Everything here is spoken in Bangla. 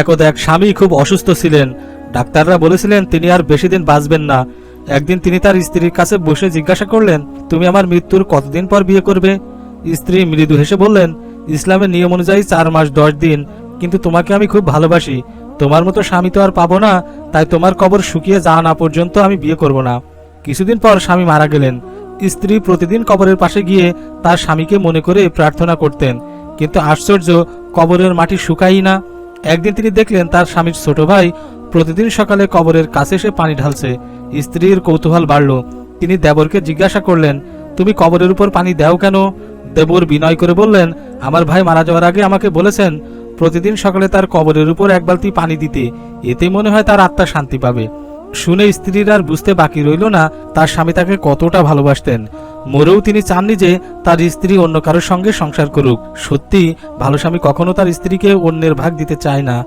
একদা এক স্বামী খুব অসুস্থ ছিলেন। ডাক্তাররা বলেছিলেন, তিনি আর বেশি দিন বাঁচবেন না। একদিন তিনি তার স্ত্রীর কাছে বসে জিজ্ঞাসা করলেন, তুমি আমার মৃত্যুর কতদিন পর বিয়ে করবে? স্ত্রী মৃদু হেসে বললেন, ইসলামের নিয়ম অনুযায়ী চার মাস দশ দিন, কিন্তু তোমাকে আমি খুব ভালোবাসি। তোমার মতো স্বামী তো আর পাবো না, তাই তোমার কবর শুকিয়ে যাওয়া না পর্যন্ত আমি বিয়ে করব না। কিছুদিন পর স্বামী মারা গেলেন। স্ত্রী প্রতিদিন কবরের পাশে গিয়ে তার স্বামীকে মনে করে প্রার্থনা করতেন, কিন্তু আশ্চর্য, কবরের মাটি শুকাই না। একদিন তিনি দেখলেন তার স্বামীর ছোট ভাই প্রতিদিন সকালে কবরের কাছে এসে পানি ঢালছে। স্ত্রীর কৌতূহল বাড়ল। তিনি দেবরকে জিজ্ঞাসা করলেন, তুমি কবরের উপর পানি দাও কেন? দেবর বিনয় করে বললেন, আমার ভাই মারা যাওয়ার আগে আমাকে বলেছেন, প্রতিদিন সকালে তার কবরের উপর এক বালতি পানি দিতে। এতে মনে হয় তার আত্মা শান্তি পাবে। শুনে স্ত্রীর আর বুঝতে বাকি রইল না, তার স্বামী তাকে কতটা ভালোবাসতেন। মরেও তিনি চাননি যে তার স্ত্রী অন্য কারোর সঙ্গে সংসার করুক। সত্যি, ভালো স্বামী কখনো তার স্ত্রীকে অন্যের ভাগ দিতে চায় না।